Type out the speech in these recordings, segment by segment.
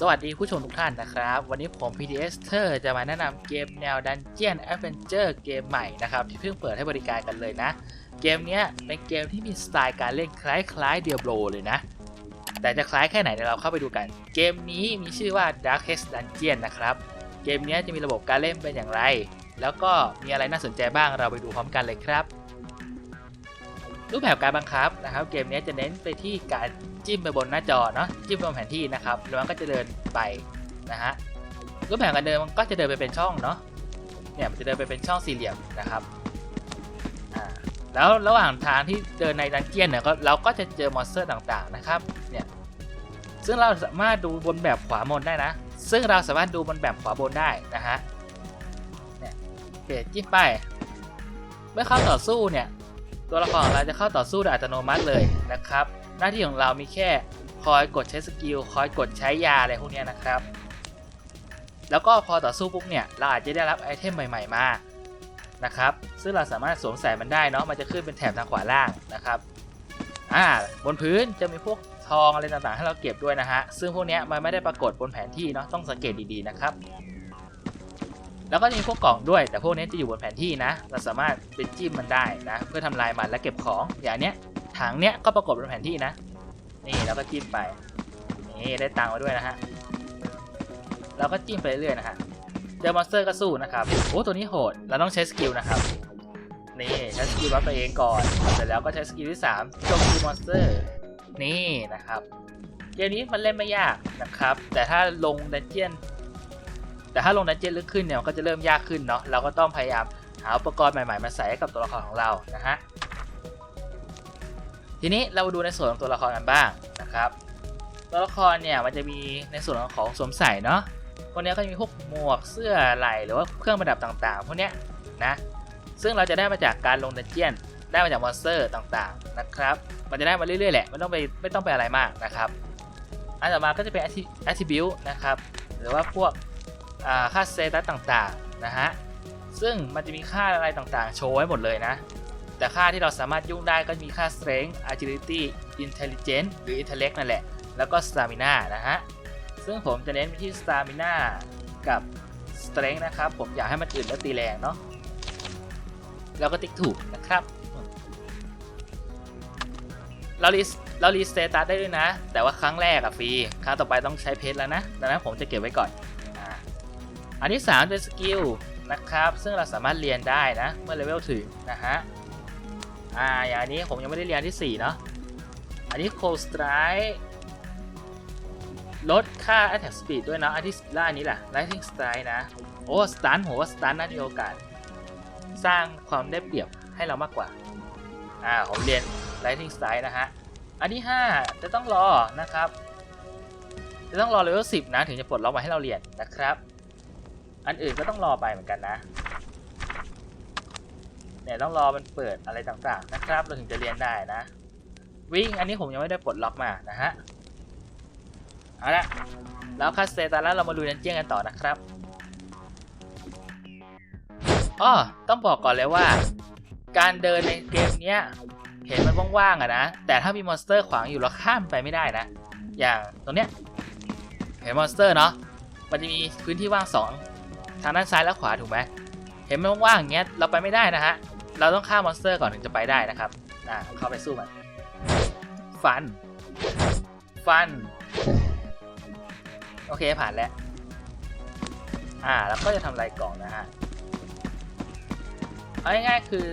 สวัสดีผู้ชมทุกท่านนะครับ วันนี้ผม PDS เ e r จะมาแนะนำเกมแนว Dungeon Adventure เกมใหม่นะครับ ที่เพิ่งเปิดให้บริการกันเลยนะ เกมนี้เป็นเกมที่มีสไตล์การเล่นคล้ายๆ Diablo เลยนะ แต่จะคล้ายแค่ไหนเดี๋ยวเราเข้าไปดูกัน เกมนี้มีชื่อว่า Darkest Dungeon นะครับ เกมนี้จะมีระบบการเล่นเป็นอย่างไร แล้วก็มีอะไรน่าสนใจบ้างเราไปดูพร้อมกันเลยครับ รูปแบบการบังคับนะครับ เกมนี้จะเน้นไปที่การจิ้มไปบนหน้าจอเนาะจิ้มบนแผนที่นะครับแล้วมันก็จะเดินไปนะฮะรูปแบบการเดินมันก็จะเดินไปเป็นช่องเนาะเนี่ยมันจะเดินไปเป็นช่องสี่เหลี่ยมนะครับแล้วระหว่างทางที่เดินในดันเจียนเนี่ยเราก็จะเจอมอนสเตอร์ต่างๆนะครับเนี่ยซึ่งเราสามารถดูบนแบบขวาบนได้นะ ซึ่งเราสามารถดูบนแบบขวาบนได้นะฮะเนี่ยโอเคจิ้มไปเมื่อเข้าต่อสู้เนี่ย ตัวละครของเราจะเข้าต่อสู้โดยอัตโนมัติเลยนะครับ หน้าที่ของเรามีแค่คอยกดใช้สกิลคอยกดใช้ยาอะไรพวกนี้นะครับ แล้วก็พอต่อสู้ปุ๊บเนี่ยเราอาจจะได้รับไอเทมใหม่ ๆ มานะครับ ซึ่งเราสามารถสวมใส่มันได้เนาะมันจะขึ้นเป็นแถบทางขวาล่างนะครับอ่าบนพื้นจะมีพวกทองอะไรต่างๆ ให้เราเก็บด้วยนะฮะซึ่งพวกนี้มันไม่ได้ปรากฏบนแผนที่เนาะต้องสังเกตดีๆนะครับ แล้วก็จะมีพวกกล่องด้วย แต่พวกนี้จะอยู่บนแผนที่นะ เราสามารถเป็นจิ้มมันได้นะ เพื่อทำลายมันและเก็บของ อย่างเนี้ยถังเนี้ยก็ปรากฏบนแผนที่นะ นี่แล้วก็จิ้มไป นี่ได้ตังค์มาด้วยนะฮะ เราก็จิ้มไปเรื่อยๆนะฮะ เจอมอนสเตอร์ก็สู้นะครับ โอ้ตัวนี้โหด เราต้องใช้สกิลนะครับ นี่ใช้สกิลวัดตัวเองก่อน เสร็จแล้วก็ใช้สกิลที่3โจมตีมอนสเตอร์ นี่นะครับ เกมนี้มันเล่นไม่ยากนะครับ แต่ถ้าลงดันเจียน แต่ถ้าลงดันเจี้ยนลึกขึ้นเนี่ยมันก็จะเริ่มยากขึ้นเนาะเราก็ต้องพยายามหาอุปกรณ์ใหม่ๆมาใส่ให้กับตัวละครของเรานะฮะทีนี้เราดูในส่วนของตัวละครกันบ้างนะครับ ตัวละครเนี่ยมันจะมีในส่วนของสวมใส่เนาะพวกนี้ก็จะมีพวกหมวกเสื้อไหล่หรือว่าเครื่องประดับต่างๆพวกเนี้ยนะซึ่งเราจะได้มาจากการลงดันเจี้ยนได้มาจากมอนสเตอร์ต่างๆนะครับมันจะได้มาเรื่อยๆแหละไม่ต้องไปไม่ต้องไปอะไรมากนะครับอันต่อมาก็จะเป็น attribute นะครับหรือว่าพวก ค่าสเตตัสต่างๆนะฮะซึ่งมันจะมีค่าอะไรต่างๆ โชว์ไว้หมดเลยนะ แต่ค่าที่เราสามารถยุ่งได้ก็มีค่า strength agility intelligence หรือ intellect นั่นแหละ แล้วก็ stamina นะฮะ ซึ่งผมจะเน้นไปที่ stamina กับ strength นะครับ ผมอยากให้มันอื่นแล้วตีแรงเนาะ แล้วก็ติ๊กถูกนะครับ เรารีเรารีสเตตัสได้ด้วยนะ แต่ว่าครั้งแรกอะฟรี ครั้งต่อไปต้องใช้เพชรแล้วนะ ดังนั้นผมจะเก็บไว้ก่อน อันที่ 3 เป็นสกิลนะครับ ซึ่งเราสามารถเรียนได้นะ เมื่อเลเวลถึงนะฮะ อ่า อย่างอันนี้ผมยังไม่ได้เรียนที่ 4 เนาะ อันนี้ Cold Strike ลดค่า Attack Speed ด้วยนะอันที่ล่าอันนี้แหละ Lightning Strike นะ โอ้สตันผมว่าสตันน่าจะมีโอกาส สร้างความได้เปรียบให้เรามากกว่า อ่า ผมเรียน Lightning Strike นะฮะ อันที่ 5 จะต้องรอนะครับ จะต้องรอเลเวล10 นะ ถึงจะปลดล็อกมาให้เราเรียนนะครับ อันอื่นก็ต้องรอไปเหมือนกันนะเนี่ยต้องรอมันเปิดอะไรต่างๆนะครับ เราถึงจะเรียนได้นะ วิ่งอันนี้ผมยังไม่ได้ปลดล็อกมานะฮะเอาละแล้วคัสเตตันแล้วเรามาดูนันเจียงกันต่อนะครับอ้อต้องบอกก่อนเลยว่า การเดินในเกมเนี้ยเห็นมันว่างๆอะนะ แต่ถ้ามีมอนสเตอร์ขวางอยู่เราข้ามไปไม่ได้นะ อย่างตรงเนี้ยเห็นมอนสเตอร์เนาะมันจะมีพื้นที่ว่างสอง ทางด้านซ้ายและขวาถูกไหมเห็นมันว่างๆอย่างเงี้ยเราไปไม่ได้นะฮะเราต้องฆ่ามอนสเตอร์ก่อนถึงจะไปได้นะครับอ่าเข้าไปสู้มันฟัน ฟัน โอเคผ่านแล้ว อ่า แล้วก็จะทำลายกล่องนะฮะ เอาง่ายๆคือ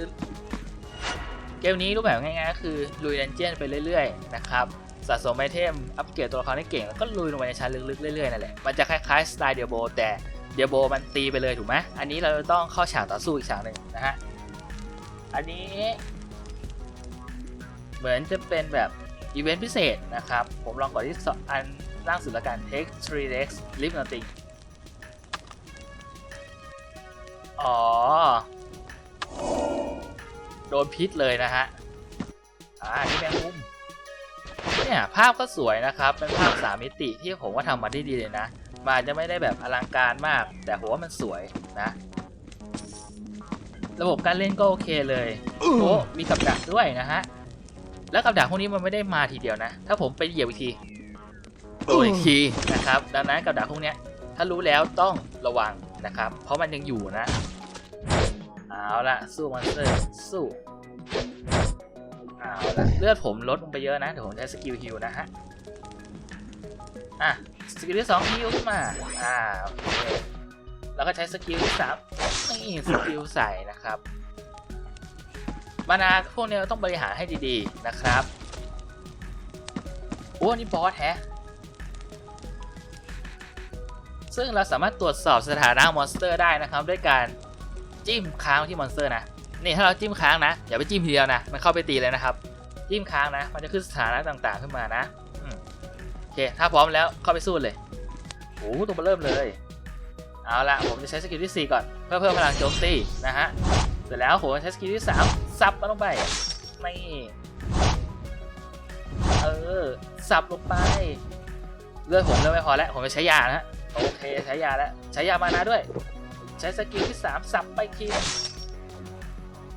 เกมนี้รูปแบบง่ายๆก็คือ ลุยดันเจียนไปเรื่อยๆ นะครับ สะสมไอเทม อัปเกรดตัวละครให้เก่ง แล้วก็ลุยลงไปในชั้นลึกๆ เรื่อยๆ นั่นแหละ มันจะคล้ายๆ สไตล์เดียโบแต่ เดียโบมันตีไปเลยถูกไหมอันนี้เราต้องเข้าฉากต่อสู้อีกฉากหนึ่งนะฮะ อันนี้ เหมือนจะเป็นแบบอีเวนต์พิเศษนะครับ ผมลองกดที่อันล่างสุดละกัน take 3 x live nothing อ๋อ โดนพิษเลยนะฮะ อ่า นี่แมงมุมเนี่ยภาพก็สวยนะครับ เป็นภาพสามมิติที่ผมว่าทำมาได้ดีเลยนะ มันอาจจะไม่ได้แบบอลังการมาก แต่ผมว่ามันสวยนะ ระบบการเล่นก็โอเคเลยโอ้มีกับดักด้วยนะฮะ แล้วกับดักพวกนี้มันไม่ได้มาทีเดียวนะ ถ้าผมไปเหยียบอีกทีตัวอีกทีนะครับ ดังนั้นกับดักพวกเนี้ยถ้ารู้แล้วต้องระวังนะครับ เพราะมันยังอยู่นะ เอาละสู้มอนสเตอร์สู้เอาละเลือดผมลดลงไปเยอะนะเดี๋ยวผมใช้สกิลฮิลนะฮะอะ สกิลที่สองฮิลขึ้นมา อ่าโอเคแล้วก็ใช้สกิลที่สามนี่สกิลใส่นะครับมานาพวกเนี้ยต้องบริหารให้ดีๆนะครับโอ้นี่บอสแฮะซึ่งเราสามารถตรวจสอบสถานะมอนสเตอร์ได้นะครับ ด้วยการจิ้มค้างที่มอนสเตอร์นะนี่ถ้าเราจิ้มค้างนะ อย่าไปจิ้มทีเดียวนะ มันเข้าไปตีเลยนะครับ จิ้มค้างนะ มันจะขึ้นสถานะต่างๆขึ้นมานะ เค ถ้าพร้อมแล้วเข้าไปสู้เลยโอ้ตัวมาเริ่มเลย เอาละผมจะใช้สกิลที่ 4 ก่อน เพื่อเพิ่มพลังโจมตีนะฮะ เสร็จแล้วผมใช้สกิลที่ 3 ซับมันลงไปไม่เออสับลงไป เลือดผมเริ่มไม่พอแล้ว ผมจะใช้ยานะฮะ โอเคใช้ยาแล้ว ใช้ยามานาด้วย ใช้สกิลที่3สับไปที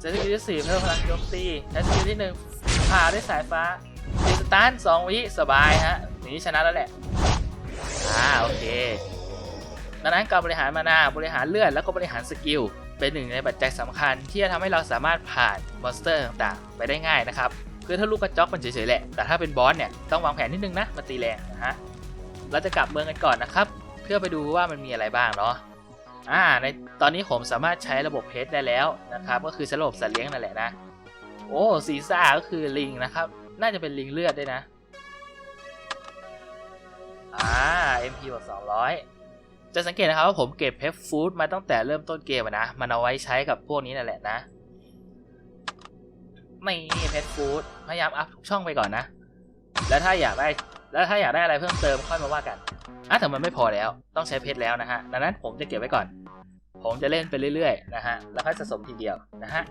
ใช้สกิลที่4เพิ่มพลังโจมตี ใช้สกิลที่ 1ผ่าด้วยสายฟ้าตีสตาร์ทสองวิสบายฮะ นี้ชนะแล้วแหละ อ่าโอเคดังนั้นการบริหารมานาบริหารเลือดแล้วก็บริหารสกิลเป็นหนึ่งในปัจจัยสำคัญ ที่จะทำให้เราสามารถผ่านมอนสเตอร์ต่างๆ ไปได้ง่ายนะครับคือถ้าลูกกระจอกมันเฉยๆแหละ แต่ถ้าเป็นบอสเนี่ยต้องวางแผนนิดนึงนะมันตีแรงนะฮะ เราจะกลับเมืองกันก่อนนะครับ เพื่อไปดูว่ามันมีอะไรบ้างเนาะ อ่า ในตอนนี้ผมสามารถใช้ระบบเพชรได้แล้วนะครับ ก็คือใช้ระบบสัตว์เลี้ยงนั่นแหละนะ โอ้ซีซ่าก็คือลิงนะครับ น่าจะเป็นลิงเลือดด้วยนะ MP บวก200จะสังเกตนะครับว่าผมเก็บเพชรฟูดมาตั้งแต่เริ่มต้นเกมนะ มันเอาไว้ใช้กับพวกนี้นั่นแหละนะไม่เพชรฟูดพยายามอัพทุกช่องไปก่อนนะ แล้วถ้าอยากได้แล้วถ้าอยากได้อะไรเพิ่มเติมค่อยมาว่ากันอะแต่มันไม่พอแล้วต้องใช้เพชรแล้วนะฮะดังนั้นผมจะเก็บไว้ก่อน ผมจะเล่นไปเรื่อยๆนะฮะแล้วค่อยสะสมทีเดียวนะฮะ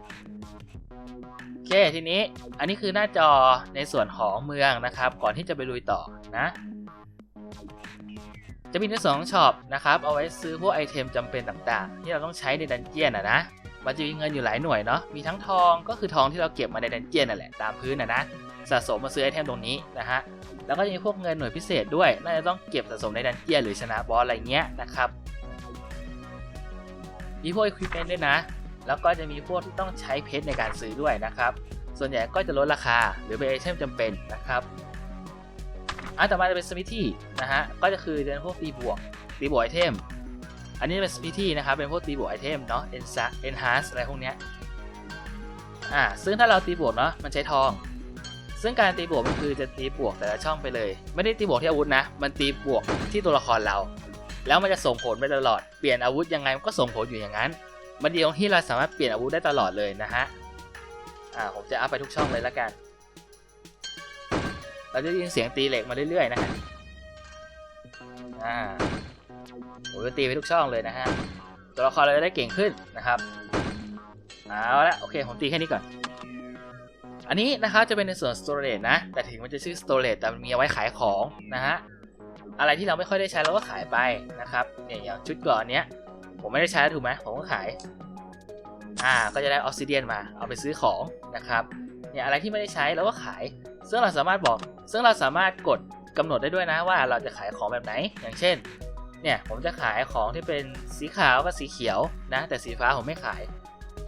โอเคทีนี้อันนี้คือหน้าจอในส่วนของเมืองนะครับ ก่อนที่จะไปลุยต่อนะ จะมีในส่วนของช็อปนะครับ เอาไว้ซื้อพวกไอเทมจำเป็นต่างๆ ที่เราต้องใช้ในดันเจียนอะนะ มันจะมีเงินอยู่หลายหน่วยเนาะ มีทั้งทองก็คือทองที่เราเก็บมาในดันเจียนนั่นแหละตามพื้นนะนะ สะสมมาซื้อไอเทมตรงนี้นะฮะ แล้วก็จะมีพวกเงินหน่วยพิเศษด้วย น่าจะต้องเก็บสะสมในดันเจียนหรือชนะบอสอะไรเงี้ยนะครับ มีพวก equipment ด้วยนะ แล้วก็จะมีพวกที่ต้องใช้เพชรในการซื้อด้วยนะครับ ส่วนใหญ่ก็จะลดราคาหรือเป็นไอเทมจำเป็นนะครับ อันต่อมาจะเป็นสมิธีนะฮะ ก็จะคือเป็นพวกตีบวก ตีบวกไอเทม อันนี้เป็นสมิธีนะครับ เป็นพวกตีบวกไอเทมเนาะ ensa enhance อะไรพวกเนี้ย อ่า ซึ่งถ้าเราตีบวกเนาะ มันใช้ทอง ซึ่งการตีบวกมันคือจะตีบวกแต่ละช่องไปเลย ไม่ได้ตีบวกที่อาวุธนะ มันตีบวกที่ตัวละครเรา แล้วมันจะส่งผลไปตลอด เปลี่ยนอาวุธยังไงมันก็ส่งผลอยู่อย่างนั้น มันดีตรงที่เราสามารถเปลี่ยนอาวุธได้ตลอดเลยนะฮะ อ่า ผมจะอัพไปทุกช่องเลยละกัน เราจะได้ยินเสียงตีเหล็กมาเรื่อยๆนะฮะอ่าผมจะตีไปทุกช่องเลยนะฮะตัวละครเราจะได้เก่งขึ้นนะครับเอาละโอเคผมตีแค่นี้ก่อน อันนี้นะครับจะเป็นในส่วน storage นะ แต่ถึงมันจะชื่อ storage แต่มันมีเอาไว้ขายของนะฮะอะไรที่เราไม่ค่อยได้ใช้เราก็ขายไปนะครับเนี่ยอย่างชุดกราะอันเนี้ย ผมไม่ได้ใช้ถูกไหมผมก็ขายอ่าก็จะได้ออกซิเดียนมาเอาไปซื้อของนะครับ เนี่ยอะไรที่ไม่ได้ใช้เราก็ขาย ซึ่งเราสามารถบอก ซึ่งเราสามารถกดกำหนดได้ด้วยนะว่าเราจะขายของแบบไหน อย่างเช่น เนี่ยผมจะขายของที่เป็นสีขาวกับสีเขียวนะ แต่สีฟ้าผมไม่ขาย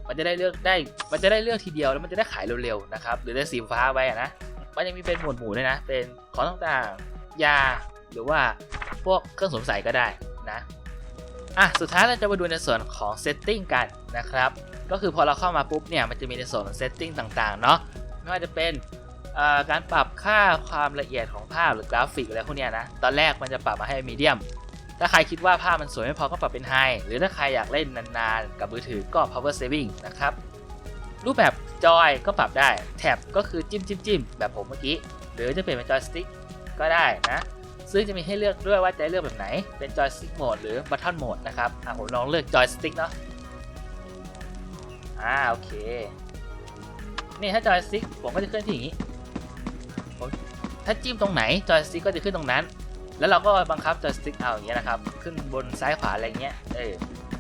มันจะได้เลือกได้ มันจะได้เลือกทีเดียวแล้วมันจะได้ขายเร็วๆนะครับ หรือได้สีฟ้าไว้อะนะ มันยังมีเป็นหมวดหมู่ด้วยนะ เป็นของต่างๆ ยา หรือว่าพวกเครื่องสวมใส่ก็ได้นะ อะสุดท้ายเราจะมาดูในส่วนของ setting กันนะครับ ก็คือพอเราเข้ามาปุ๊บเนี่ยมันจะมีในส่วนของ setting ต่างๆเนาะไม่ว่าจะเป็นการปรับค่าความละเอียดของภาพหรือกราฟิกอะไรพวกเนี้ยนะ ตอนแรกมันจะปรับมาให้มีเดียม ถ้าใครคิดว่าภาพมันสวยไม่พอก็ปรับเป็นไฮหรือถ้าใครอยากเล่นนานๆ กับมือถือก็ power saving นะครับ รูปแบบจอยก็ปรับได้ แท็บก็คือจิ้มจิ้มจิ้มแบบผมเมื่อกี้ หรือจะเปลี่ยนเป็นจอยสติ๊กก็ได้นะ ซึ่งจะมีให้เลือกด้วยว่าจะเลือกแบบไหน เป็นจอยสติ๊กโหมดหรือบัตทอนโหมดนะครับอะผมลองเลือกจอยสติ๊กเนาะอ่าโอเค นี่ถ้าจอยสติ๊กผมก็จะขึ้นที่อย่างนี้ผมถ้าจิ้มตรงไหนจอยสติ๊กก็จะขึ้นตรงนั้น แล้วเราก็บังคับจอยสติ๊กเอาอย่างเงี้ยนะครับ ขึ้นบนซ้ายขวาอะไรเงี้ย เออ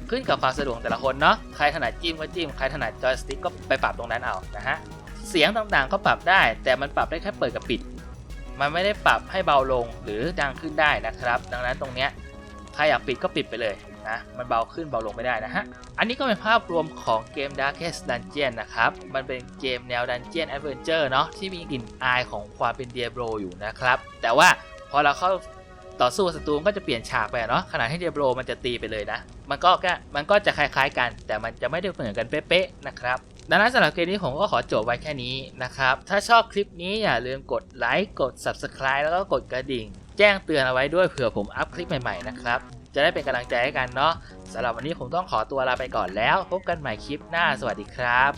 ขึ้นกับความสะดวกแต่ละคนเนาะ ใครถนัดจิ้มก็จิ้ม ใครถนัดจอยสติ๊กก็ไปปรับตรงนั้นเอา นะฮะ เสียงต่างๆก็ปรับได้ แต่มันปรับได้แค่เปิดกับปิด มันไม่ได้ปรับให้เบาลงหรือดังขึ้นได้นะครับ ดังนั้นตรงเนี้ยใครอยากปิดก็ปิดไปเลยนะมันเบาขึ้นเบาลงไม่ได้นะฮะ อันนี้ก็เป็นภาพรวมของเกม Darkest Dungeon นะครับ มันเป็นเกมแนว Dungeon Adventure เนาะที่มีกลิ่นอายของความเป็น Diablo อยู่นะครับ แต่ว่าพอเราเข้าต่อสู้ศัตรูก็จะเปลี่ยนฉากไปเนาะขณะที่ Diablo มันจะตีไปเลยนะ มันก็มันก็จะคล้ายๆกัน แต่มันจะไม่ได้เหมือนกันเป๊ะๆนะครับ ดังนั้นสำหรับเกมนี้ผมก็ขอจบไว้แค่นี้นะครับ ถ้าชอบคลิปนี้อย่าลืมกดไลค์ กด Subscribe แล้วก็กดกระดิ่ง แจ้งเตือนเอาไว้ด้วยเผื่อผมอัพคลิปใหม่ๆนะครับ จะได้เป็นกำลังใจให้กันเนาะสำหรับวันนี้ผมต้องขอตัวลาไปก่อนแล้ว พบกันใหม่คลิปหน้า สวัสดีครับ